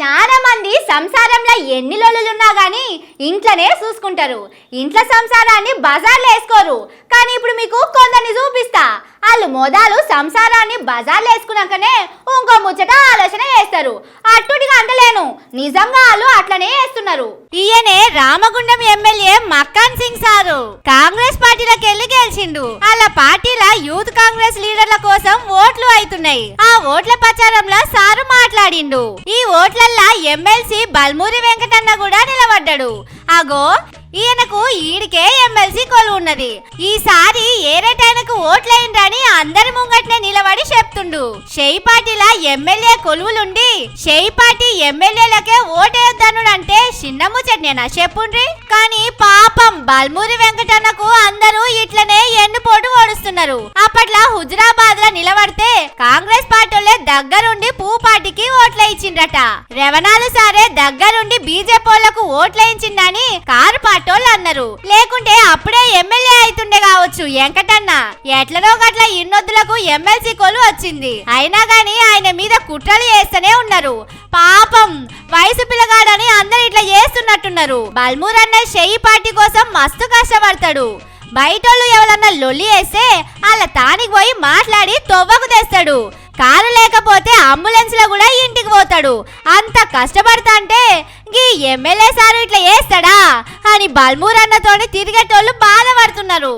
చాలా మంది సంసారంలో ఎన్ని లొల్లులున్నా గానీ ఇంట్లోనే చూసుకుంటారు. ఇంట్లో సంసారాన్ని బజార్లో వేసుకోరు. కానీ ఇప్పుడు మీకు కొందరిని చూపిస్తా. వాళ్ళు మోదాలు సంసారాన్ని బజార్లో వేసుకున్నాకనే ఇంకో ముచ్చట ఆలోచన చేస్తారు. అట్టుడిగా అంటలేను. నిజంగా వాళ్ళు అట్లనే చేస్తున్నారు. ఈయనే రామగుండం ఎమ్మెల్యే మక్కాన్ సింగ్ సారు. కాంగ్రెస్ చేసిండు. వాళ్ళ పార్టీల యూత్ కాంగ్రెస్ లీడర్ల కోసం ఓట్లు అవుతున్నాయి ఆ ఓట్ల ప్రచారంలో సారు మాట్లాడిండు. ఈ ఓట్లల్లా ఎమ్మెల్సీ బల్మూరి వెంకటన్న కూడా నిలబడ్డాడు. అగో ఈయనకు ఈడికే ఎమ్మెల్సీ కొలు ఉన్నది. ఈసారి ఏరేటైనకు ఓట్లయిందని అందరి ముంగట్నే నిలబడి చెప్తుండు. షెయి పార్టీల ఎమ్మెల్యే కొలువులుండి షెయి పార్టీ ఎమ్మెల్యేలకే ఓటేయొద్దనుడు అంటే చిన్న ముచ్చట్నేనా చెప్పుండ్రి? కానీ పాపం బల్మూరి వెంకటన్న చేస్తున్నారు. అప్పట్లో హుజురాబాద్లో నిలబడితే కాంగ్రెస్ పార్టీలే దగ్గరుండి పూ పార్టీకి ఓట్ల ఇచ్చిండ్రట రెవనాలు సారే దగ్గరుండి బీజేపీ ఓట్ల ఇచ్చిందని కారు పాటోళ్ళు అన్నారు. లేకుంటే అప్పుడే ఎమ్మెల్యే అయితుండే కావచ్చు వెంకటన్న. ఎట్లనో గట్ల ఇన్నొద్దులకు ఎమ్మెల్సీ కొలు వచ్చింది. అయినా గాని ఆయన మీద కుట్రలు చేస్తూనే ఉన్నారు. పాపం వయసు పిల్లగాడని అందరు ఇట్లా చేస్తున్నట్టున్నారు. బల్మూర్ అన్న షెయి పార్టీ కోసం మస్తు కష్టపడతాడు. బయటోళ్ళు ఎవరన్నా లొల్లి వేస్తే వాళ్ళ తానికి పోయి మాట్లాడి తొవ్వకు తెస్తాడు. కారు లేకపోతే అంబులెన్స్లో కూడా ఇంటికి పోతాడు. అంత కష్టపడతా అంటే గీ ఎమ్మెల్యే సారు ఇట్లా చేస్తాడా అని బల్మూర్ అన్నతోనే తిరిగేటోళ్ళు బాధపడుతున్నారు.